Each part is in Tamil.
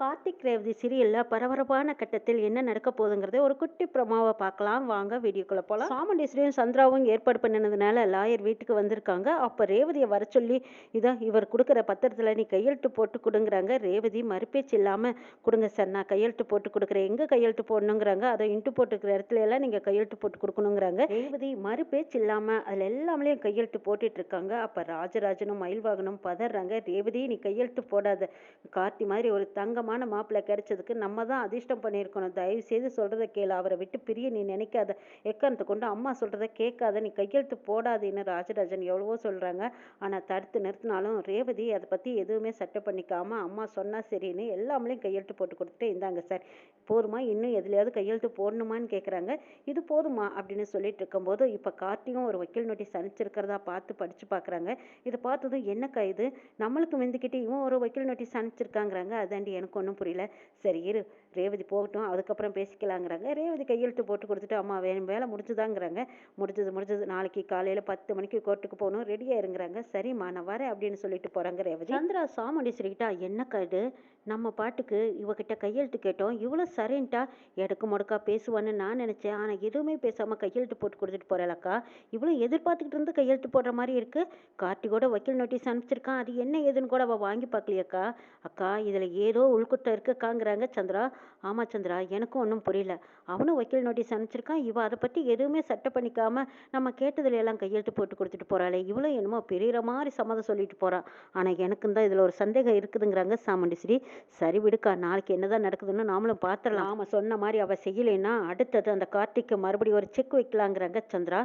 கார்த்திக் ரேவதி சீரியலில் பரபரப்பான கட்டத்தில் என்ன நடக்க போகுதுங்கிறத ஒரு குட்டி பிரமாவை பார்க்கலாம். வாங்க வீடியோக்குள்ளே போகலாம் சாமுண்டீஸ்வரியும் சந்திராவும் ஏற்பாடு பண்ணினதுனால லாயர் வீட்டுக்கு வந்திருக்காங்க. அப்போ ரேவதியை வர சொல்லி இதான் இவர் கொடுக்குற பத்திரத்தில் நீ கையெழுத்து போட்டு கொடுங்குறாங்க. ரேவதி மறுபேச்சு இல்லாமல் கொடுங்க சார் நான் கையெழுத்து போட்டு கொடுக்குறேன். எங்கே கையெழுத்து போடணுங்கிறாங்க. அதை இன்ட்டு போட்டுக்கிற இடத்துல எல்லாம் நீங்கள் கையெழுத்து போட்டு கொடுக்கணுங்கிறாங்க. ரேவதி மறுபேச்சு இல்லாமல் அதில் எல்லாமே கையெழுத்து போட்டுட்டு இருக்காங்க. அப்போ ராஜராஜனும் மயில்வாகனும் பதறாங்க. ரேவதி நீ கையெழுத்து போடாத. கார்த்தி மாதிரி ஒரு தங்கம் தங்கமான மாப்பிள்ளை கிடைச்சதுக்கு நம்ம தான் அதிர்ஷ்டம் பண்ணியிருக்கணும். தயவு செய்து சொல்கிறத கேளு. அவரை விட்டு பிரிய நீ நினைக்காத. எக்காரணத்தை கொண்டு அம்மா சொல்கிறத கேட்காத. நீ கையெழுத்து போடாதேன்னு ராஜராஜன் எவ்வளவோ சொல்கிறாங்க ஆனால் தடுத்து நிறுத்தினாலும் ரேவதி அதை பற்றி எதுவுமே சட்டை பண்ணிக்காம அம்மா சொன்னால் சரின்னு எல்லாமே கையெழுத்து போட்டு கொடுத்துட்டு இருந்தாங்க சார். போதுமா இன்னும் எதுலையாவது கையெழுத்து போடணுமான்னு கேட்குறாங்க இது போதுமா? அப்படின்னு சொல்லிட்டு இருக்கும்போது இப்போ கார்த்தியும் ஒரு வக்கீல் நோட்டீஸ் அனுப்பிச்சிருக்கிறதா பார்த்து படித்து பார்க்குறாங்க இதை பார்த்ததும் என்னக்கா இது? நம்மளுக்கு வெந்துக்கிட்டு இவன் ஒரு வக்கீல் நோட்டீஸ் அனுப்பிச்சிருக்காங்கிறாங்க. அதாண்டி எனக்கு ஒன்றும் புரியல. சரி இரு. ரேவதி போகட்டும். அதுக்கப்புறம் பேசிக்கலாங்கிறாங்க. ரேவதி கையெழுத்து போட்டு கொடுத்துட்டு அம்மா வேணும் வேலை முடிஞ்சுதாங்கிறாங்க. முடிஞ்சது முடிஞ்சது. நாளைக்கு காலையில் பத்து மணிக்கு கோர்ட்டுக்கு போகணும். ரெடியாக இருங்கிறாங்க சரிம்மா நான் வரேன் அப்படின்னு சொல்லிட்டு போகிறாங்க ரேவதி. சந்திரா சாமுண்டி சொல்லிக்கிட்டா என்ன கடு நம்ம பாட்டுக்கு இவகிட்ட கையெழுத்து கேட்டோம். இவ்வளோ சரின்ட்டா எடுக்கு முடக்கா பேசுவான்னு நான் நினச்சேன். ஆனால் எதுவுமே பேசாமல் கையெழுத்து போட்டு கொடுத்துட்டு போகிறாளக்கா இவ்வளோ எதிர்பார்த்துக்கிட்டு இருந்து கையெழுத்து போடுற மாதிரி இருக்கு. கார்த்திகோட வக்கீல் நோட்டீஸ் அனுப்பிச்சிருக்கான். அது என்ன ஏதுன்னு கூட அவள் வாங்கி பார்க்கலையாக்கா. அக்கா இதில் ஏதோ உள்குத்தம் இருக்குக்காங்கிறாங்க சந்திரா. ஆமாம் சந்திரா எனக்கும் ஒன்றும் புரியல. அவனும் வக்கீல் நோட்டீஸ் அனுப்பிச்சிருக்கான். இவன் அதை பற்றி எதுவுமே சட்டை பண்ணிக்காமல் நம்ம கேட்டதுல எல்லாம் கையெழுத்து போட்டு கொடுத்துட்டு போகிறாளே இவ்வளோ என்னமோ பெரியற மாதிரி சம்மதம் சொல்லிட்டு போகிறான் ஆனால் எனக்கும் தான் இதில் ஒரு சந்தேகம் இருக்குதுங்கிறாங்க சாமுண்டீஸ்வரி. சரி விடுக்கா நாளைக்கு என்னதான் நடக்குதுன்னு நாமளும் பார்த்துடலாம் ஆமாம் சொன்ன மாதிரி அவள் செய்யலைன்னா அடுத்தது அந்த கார்த்திக்கு மறுபடியும் ஒரு செக் வைக்கலாங்கிறாங்க சந்திரா.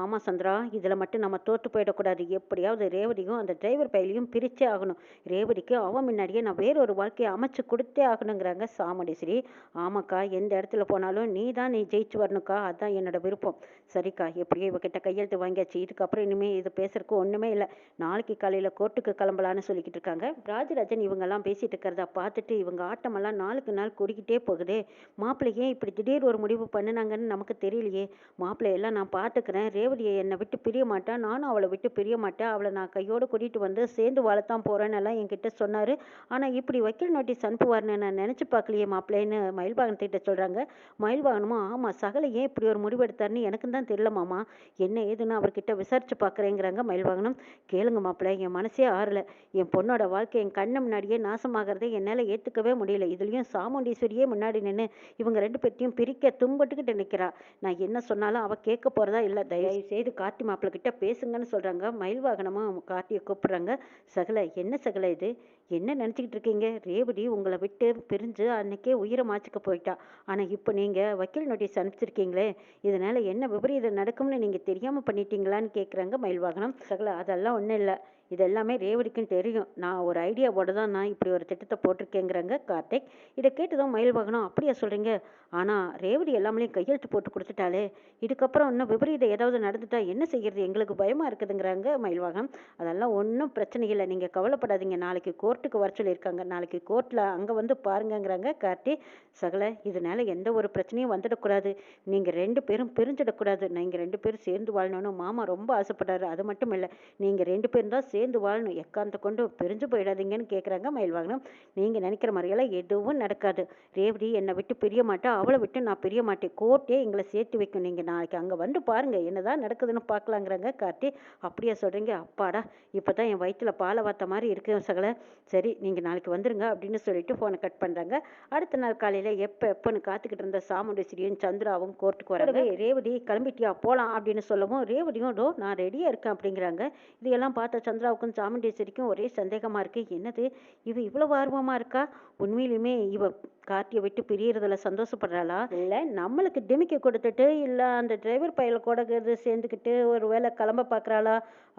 ஆமாம் சந்திரா இதில் மட்டும் நம்ம தோற்று போயிடக்கூடாது. எப்படியாவது ரேவதியும் அந்த டிரைவர் பையிலையும் பிரிச்சே ஆகணும். ரேவதிக்கு அவன் முன்னாடியே நான் வேற ஒரு வாழ்க்கையை அமைச்சு கொடுத்தே ஆகணுங்கிறாங்க சாமுண்டீஸ்வரி. ஆமாக்கா எந்த இடத்துல போனாலும் நீ தான் நீ ஜெயிச்சு வரணுக்கா அதுதான் என்னோட விருப்பம். சரிக்கா எப்படியோ இவகிட்ட கையெழுத்து வாங்கியாச்சு. இதுக்கப்புறம் இனிமேல் இது பேசுறதுக்கு ஒன்றுமே இல்லை. நாளைக்கு காலையில் கோர்ட்டுக்கு கிளம்பலான்னு சொல்லிக்கிட்டு இருக்காங்க. ராஜராஜன் இவங்கெல்லாம் பேசிட்டு இருக்கிறதா பார்த்துட்டு இவங்க ஆட்டமெல்லாம் நாளுக்கு நாள் கூடிக்கிட்டே போகுதே. மாப்பிள்ளை ஏன் இப்படி திடீர் ஒரு முடிவு பண்ணுனாங்கன்னு நமக்கு தெரியலையே. மாப்பிள்ளையெல்லாம் நான் பார்த்துக்கிறேன். ரேவதியை என்னை விட்டு பிரிய மாட்டேன் நானும் அவளை விட்டு பிரிய மாட்டேன். அவளை நான் கையோடு கூட்டிகிட்டு வந்து சேர்ந்து வாழத்தான் போகிறேன்னு எல்லாம் என்கிட்ட சொன்னார். ஆனால் இப்படி வக்கீல் நோட்டீஸ் அனுப்புவார்னு நான் நினச்சி பார்க்கலையே மாப்பிள்ளைன்னு மயில்வாகனத்திட்ட சொல்கிறாங்க மயில்வாகனமும் ஆமாம் சகலை ஏன் இப்படி ஒரு முடிவு எடுத்தாருன்னு எனக்கு தான் தெரியல மாமா. என்ன ஏதுன்னு அவர்கிட்ட விசாரிச்சு பார்க்குறேங்கிறாங்க மயில்வாகனம் கேளுங்க மாப்பிள்ளை என் மனசே ஆறல. என் பொண்ணோட வாழ்க்கை என் கண்ணு முன்னாடியே நாசமாகிறதை என்னால் ஏற்றுக்கவே முடியல. இதுலேயும் சாமுண்டீஸ்வரியே முன்னாடி நின்று இவங்க ரெண்டு பேர்த்தையும் பிரிக்க தும்பட்டுக்கிட்டு நிற்கிறா நான் என்ன சொன்னாலும் அவள் கேட்க போகிறதா இல்லை. தயவு செய்து கார்த்தி மாப்பிள்ளக்கிட்ட பேசுங்கன்னு சொல்கிறாங்க மயில் மயில்வாகனமும் கார்த்தியை கூப்பிட்றாங்க. சகலை என்ன சகலை இது? என்ன நினச்சிக்கிட்டு இருக்கீங்க? ரேவதி உங்களை விட்டு பிரிஞ்சு அன்னைக்கே உயிரை மாச்சிக்க போயிட்டா. ஆனால் இப்போ நீங்கள் வக்கீல் நோட்டீஸ் அனுப்பிச்சிருக்கீங்களே. இதனால் என்ன விபரீதம் நடக்கும்னு நீங்கள் தெரியாமல் பண்ணிட்டீங்களான்னு கேட்குறாங்க மயில் வாகனம். சகல அதெல்லாம் ஒன்றும் இல்லை. இது எல்லாமே ரேவதிக்கும் தெரியும். நான் ஒரு ஐடியாவோட தான் நான் இப்படி ஒரு திட்டத்தை போட்டிருக்கேங்கிறாங்க கார்த்திக். இதை கேட்டுதான் மயில்வாகனம் அப்படியா சொல்கிறீங்க ஆனால் ரேவதி எல்லாமே கையெழுத்து போட்டு கொடுத்துட்டாலே இதுக்கப்புறம் இன்னும் விபரீதம் ஏதாவது நடந்துட்டா என்ன செய்கிறது எங்களுக்கு பயமாக இருக்குதுங்கிறாங்க மயில்வாகனம் அதெல்லாம் ஒன்றும் பிரச்சனை இல்லை. நீங்கள் கவலைப்படாதீங்க. நாளைக்கு கோர்ட்டுக்கு வர சொல்லியிருக்காங்க. நாளைக்கு கோர்ட்டில் அங்கே வந்து பாருங்கங்கிறாங்க கார்த்தி சகல இதனால் எந்த ஒரு பிரச்சனையும் வந்துடக்கூடாது. நீங்கள் ரெண்டு பேரும் பிரிஞ்சிடக்கூடாது. நீங்கள் ரெண்டு பேரும் சேர்ந்து வாழணும்னு மாமா ரொம்ப ஆசைப்பட்டாரு. அது மட்டும் இல்லை நீங்கள் ரெண்டு பேரும் தான் சேர்ந்து வாழணும். எக்காந்த கொண்டு பிரிஞ்சு போயிடாதீங்கன்னு கேட்குறாங்க மயில்வாகனம். நீங்கள் நினைக்கிற மாதிரியெல்லாம் எதுவும் நடக்காது. ரேவதி என்னை விட்டு பிரிய மாட்டா அவளை விட்டு நான் பிரிய மாட்டேன். கோர்ட்டே எங்களை சேர்த்து வைக்கும். நீங்கள் நாளைக்கு அங்கே வந்து பாருங்கள் என்னதான் நடக்குதுன்னு பார்க்கலாங்கிறாங்க கார்த்தி. அப்படியா சொல்கிறீங்க அப்பாடா இப்போ தான் என் வயிற்றுல பாலை வாத்த மாதிரி இருக்கு சகல. சரி நீங்கள் நாளைக்கு வந்துருங்க அப்படின்னு சொல்லிட்டு ஃபோனை கட் பண்ணுறாங்க அடுத்த நாள் காலையில் எப்போ எப்போன்னு காத்துக்கிட்டு இருந்த சாமுண்டேஸ்வரியும் சந்திராவும் கோர்ட்டுக்கு வராங்க. ரேவதி கிளம்பிட்டியா? போகலாம் அப்படின்னு சொல்லவும் ரேவதியும் டோ நான் ரெடியாக இருக்கேன் அப்படிங்கிறாங்க. இதையெல்லாம் பார்த்த சந்திராவுக்கும் சாமுண்டேஸ்வரிக்கும் ஒரே சந்தேகமாக இருக்குது என்னது? இவ இவ்வளோ ஆர்வமாக இருக்கா? உண்மையிலுமே இவ கார்த்தியை விட்டு பிரியறதுல சந்தோஷப்படுறாளா? இல்லை நம்மளுக்கு டிமிக்கி கொடுத்துட்டு இல்லை அந்த டிரைவர் பையில கூட சேர்ந்துக்கிட்டு ஒரு வேலை கிளம்ப பார்க்குறாளா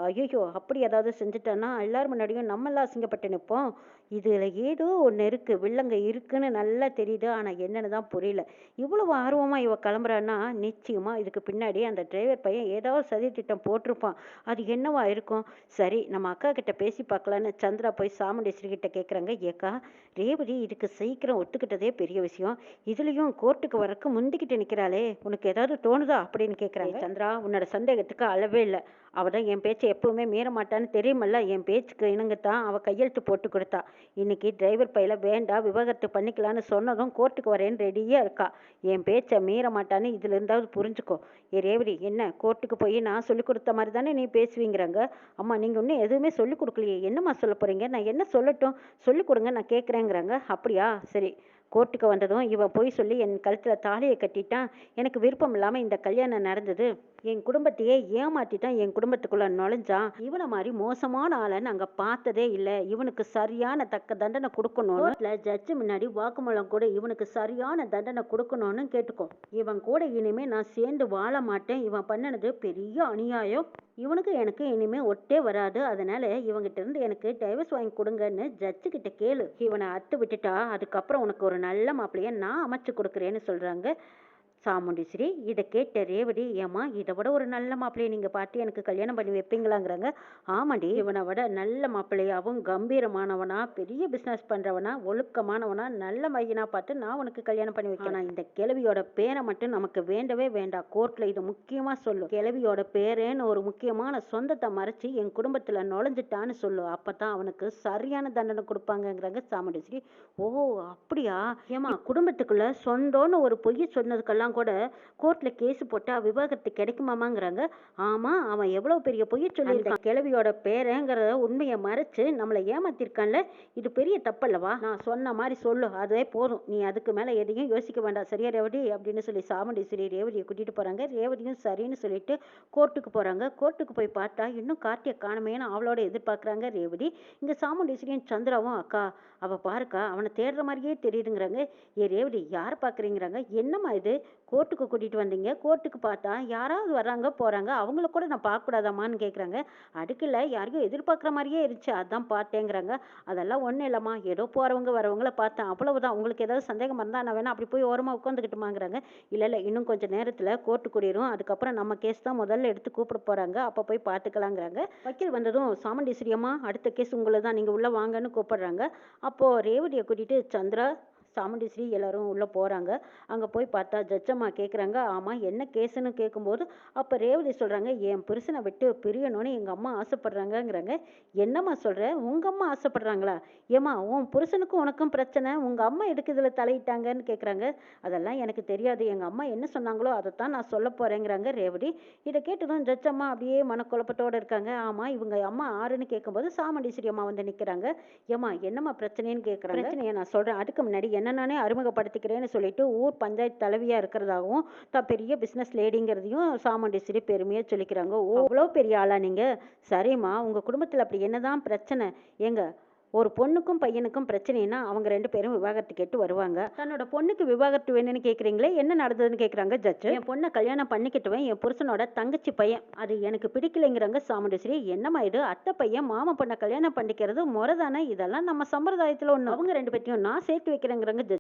ஐயோ அப்படி ஏதாவது செஞ்சுட்டான்னா எல்லாரும் முன்னாடியும் நம்மளாம் அசிங்கப்பட்டு நிற்போம் இதில் ஏதோ ஒன்று இருக்குது வில்லங்க இருக்குன்னு நல்லா தெரியுது. ஆனால் என்னன்னு தான் புரியல. இவ்வளவு ஆர்வமாக இவ கிளம்புறான்னா நிச்சயமாக இதுக்கு பின்னாடி அந்த டிரைவர் பையன் ஏதாவது சதி திட்டம் போட்டிருப்பான். அது என்னவா இருக்கும்? சரி நம்ம அக்கா கிட்ட பேசி பார்க்கலான்னு சந்திரா போய் சாமுண்டேஸ்வரி கிட்ட கேட்குறாங்க ஏக்கா ரேவதி இதுக்கு சீக்கிரம் ஒத்துக்கிட்டதே பெரிய விஷயம். இதுலேயும் கோர்ட்டுக்கு வரக்கு முந்திக்கிட்டு நிற்கிறாளே உனக்கு ஏதாவது தோணுதா? அப்படின்னு கேட்குறாங்க சந்திரா உன்னோட சந்தேகத்துக்கு அளவே இல்லை. அவள் தான் என் பேச்சை எப்பவுமே மீற மாட்டான்னு தெரியுமல்ல? என் பேச்சுக்கு இணங்கத்தான் அவள் கையெழுத்து போட்டு கொடுத்தா. இன்னைக்கு டிரைவர் பையில வேண்டாம் விவாகரத்து பண்ணிக்கலான்னு சொன்னதும் கோர்ட்டுக்கு வரேன்னு ரெடியாக இருக்கா? என் பேச்சை மீற மாட்டான்னு இதில் இருந்தாவது புரிஞ்சுக்கோ. ஏ ரேவடி என்ன? கோர்ட்டுக்கு போய் நான் சொல்லிக் கொடுத்த மாதிரி தானே நீ பேசுவீங்கிறாங்க? அம்மா நீங்கள் இன்னும் எதுவுமே சொல்லிக் கொடுக்கலையே. என்னம்மா சொல்ல போகிறீங்க நான் என்ன சொல்லட்டும்? சொல்லிக் கொடுங்க நான் கேட்குறேங்கிறாங்க அப்படியா? சரி. கோர்ட்டுக்கு வந்ததும் இவன் போய் சொல்லி என் கழுத்தில் தாலியை கட்டிட்டான். எனக்கு விருப்பம் இல்லாமல் இந்த கல்யாணம் நடந்தது. என் குடும்பத்தையே ஏமாத்திட்டான் என் குடும்பத்துக்குள்ள நுழைஞ்சான். இவனை மாதிரி மோசமான ஆளை நாங்கள் பார்த்ததே இல்லை. இவனுக்கு சரியான தக்க தண்டனை கொடுக்கணும் ஜட்ஜு முன்னாடி வாக்குமூலம் கூட இவனுக்கு சரியான தண்டனை கொடுக்கணும்னு கேட்டுக்கோ. இவன் கூட இனிமே நான் சேர்ந்து வாழ மாட்டேன். இவன் பண்ணினது பெரிய அநியாயம். இவனுக்கு எனக்கு இனிமே ஒட்டே வராது. அதனால இவங்கிட்ட இருந்து எனக்கு டைவர்ஸ் வாங்கி கொடுங்கன்னு ஜட்ஜு கிட்ட கேளு. இவனை அத்து விட்டுட்டா அதுக்கப்புறம் உனக்கு ஒரு நல்ல மாப்பிள்ளைய நான் அமைச்சு கொடுக்குறேன்னு சொல்றாங்க. சாமுண்டீஸ்வரி இதை கேட்ட ரேவதி ஏம்மா இதை விட ஒரு நல்ல மாப்பிள்ளையை நீங்கள் பார்த்து எனக்கு கல்யாணம் பண்ணி வைப்பீங்களாங்கிறாங்க. ஆமாண்டி இவனை விட நல்ல மாப்பிள்ளையாகவும் கம்பீரமானவனா பெரிய பிஸ்னஸ் பண்ணுறவனா ஒழுக்கமானவனா நல்ல மையனாக பார்த்து நான் உனக்கு கல்யாணம் பண்ணி வைக்கணும் இந்த கிழவியோட பேரை மட்டும் நமக்கு வேண்டவே வேண்டாம். கோர்ட்டில் இது முக்கியமாக சொல்லு கிழவியோட பேரேன்னு ஒரு முக்கியமான சொந்தத்தை மறைச்சி என் குடும்பத்தில் நுழைஞ்சிட்டான்னு சொல்லு அப்போ தான் அவனுக்கு சரியான தண்டனை கொடுப்பாங்கங்கிறாங்க சாமுண்டீஸ்வரி. ஓ அப்படியா? ஏமா குடும்பத்துக்குள்ள சொந்தம்னு ஒரு பொய் சொன்னதுக்கெல்லாம் கூட கோர்ட்ல கேஸ் போட்டா விவாகரத்து கிடைக்குமாமாங்கிறாங்க. ஆமா அவன் எவ்வளவு பெரிய பொய் சொல்லியிருக்கான். கிழவியோட பேரங்கிறத உண்மையை மறைச்சு நம்மளை ஏமாத்திருக்கான்ல. இது பெரிய தப்பல்லவா? நான் சொன்ன மாதிரி சொல்லு அதே போதும். நீ அதுக்கு மேல எதையும் யோசிக்க வேண்டாம். சரியா ரேவதி? அப்படின்னு சொல்லி சாமுண்டீஸ்வரி ரேவதியை கூட்டிட்டு போறாங்க. ரேவதியும் சரின்னு சொல்லிட்டு கோர்ட்டுக்கு போறாங்க. கோர்ட்டுக்கு போய் பார்த்தா இன்னும் கார்த்தியை காணுமேன்னு அவளோட எதிர்பார்க்கறாங்க ரேவதி. இங்க சாமுண்டீஸ்வரியும் சந்திராவும் அக்கா அவ பாருக்கா அவனை தேடுற மாதிரியே தெரியுதுங்கிறாங்க. ஏ ரேவதி யார் பார்க்குறீங்கிறாங்க என்னம்மா இது? கோர்ட்டுக்கு கூட்டிகிட்டு வந்தீங்க. கோர்ட்டுக்கு பார்த்தா யாராவது வர்றாங்க போகிறாங்க அவங்கள கூட நான் பார்க்கக்கூடாதாம்மான்னு கேட்குறாங்க அடுக்கில் யாரையும் எதிர்பார்க்குற மாதிரியே இருந்துச்சு. அதான் பார்த்தேங்கிறாங்க. அதெல்லாம் ஒன்றும் இல்லைம்மா. ஏதோ போகிறவங்க வரவங்கள பார்த்தேன். அவ்வளவுதான். உங்களுக்கு ஏதாவது சந்தேகம் இருந்தால் நான் வேணா அப்படி போய் ஓரமாக உட்காந்துக்கிட்டுமாங்கிறாங்க இல்லை இல்லை. இன்னும் கொஞ்சம் நேரத்தில் கோர்ட்டு கூடிரும். அதுக்கப்புறம் நம்ம கேஸ் தான் முதல்ல எடுத்து கூப்பிட போகிறாங்க அப்போ போய் பார்த்துக்கலாங்கிறாங்க. வக்கீல் வந்ததும் சாமண்டி அம்மா அடுத்த கேஸ் உங்களை தான் நீங்கள் உள்ளே வாங்கன்னு கூப்பிடுறாங்க. அப்போது ரேவதியை கூட்டிகிட்டு சந்திரா சாமுண்டீஸ்வரி எல்லாரும் உள்ளே போகிறாங்க அங்கே போய் பார்த்தா ஜட்ஜம்மா கேட்குறாங்க ஆமாம் என்ன கேஸுன்னு கேட்கும்போது அப்போ ரேவதி சொல்கிறாங்க என் புருஷனை விட்டு பிரியணும்னு எங்கள் அம்மா ஆசைப்பட்றாங்கங்கிறாங்க. என்னம்மா சொல்கிற உங்கள் அம்மா ஆசைப்பட்றாங்களா? ஏம்மா உன் புருஷனுக்கும் உனக்கும் பிரச்சனை. உங்கள் அம்மா எதுக்கு இதில் தலையிட்டாங்கன்னு கேட்குறாங்க அதெல்லாம் எனக்கு தெரியாது. எங்கள் அம்மா என்ன சொன்னாங்களோ அதைத்தான் நான் சொல்ல போகிறேங்கிறாங்க ரேவதி. இதை கேட்டதும் ஜட்ஜ் அம்மா அப்படியே மனக்குழப்பத்தோடு இருக்காங்க. ஆமாம் இவங்க அம்மா ஆறுன்னு கேட்கும்போது சாமுண்டீஸ்வரி அம்மா வந்து நிற்கிறாங்க ஏம்மா என்னம்மா பிரச்சனைன்னு கேட்குறாங்க பிரச்சனையை? நான் சொல்கிறேன் அதுக்கு முன்னாடி என்ன நானே அறிமுகப்படுத்திக்கிறேன்னு சொல்லிட்டு ஊர் பஞ்சாயத்து தலைவியாக இருக்கிறதாகவும் தான் பெரிய பிஸ்னஸ் லேடிங்கிறதையும் சாமுண்டீஸ்வரி பெருமையாக சொல்லிக்கிறாங்க. ஓ அவ்வளோ பெரிய ஆளா நீங்கள் சரிம்மா உங்கள் குடும்பத்தில் அப்படி என்னதான் பிரச்சனை? எங்கள் ஒரு பொண்ணுக்கும் பையனுக்கும் பிரச்சனைனா அவங்க ரெண்டு பேரும் விவாகரத்து கேட்டு வருவாங்க. தன்னோட பொண்ணுக்கு விவாகரத்து வேணும்னு கேட்குறீங்களே என்ன நடந்ததுன்னு கேட்குறாங்க ஜட்ஜு என் பொண்ணை கல்யாணம் பண்ணிக்கிட்டுவேன் என் புருஷனோட தங்கச்சி பையன். அது எனக்கு பிடிக்கலைங்கிறாங்க சாமுண்டஸ்ரீ என்னம்மா இது? அத்தை பையன் மாமா பொண்ணை கல்யாணம் பண்ணிக்கிறது முறை தானே இதெல்லாம் நம்ம சம்பிரதாயத்தில் ஒன்று அவங்க ரெண்டு பேர்த்தையும் நான் சேர்த்து வைக்கிறேங்கிறாங்க ஜட்ஜ்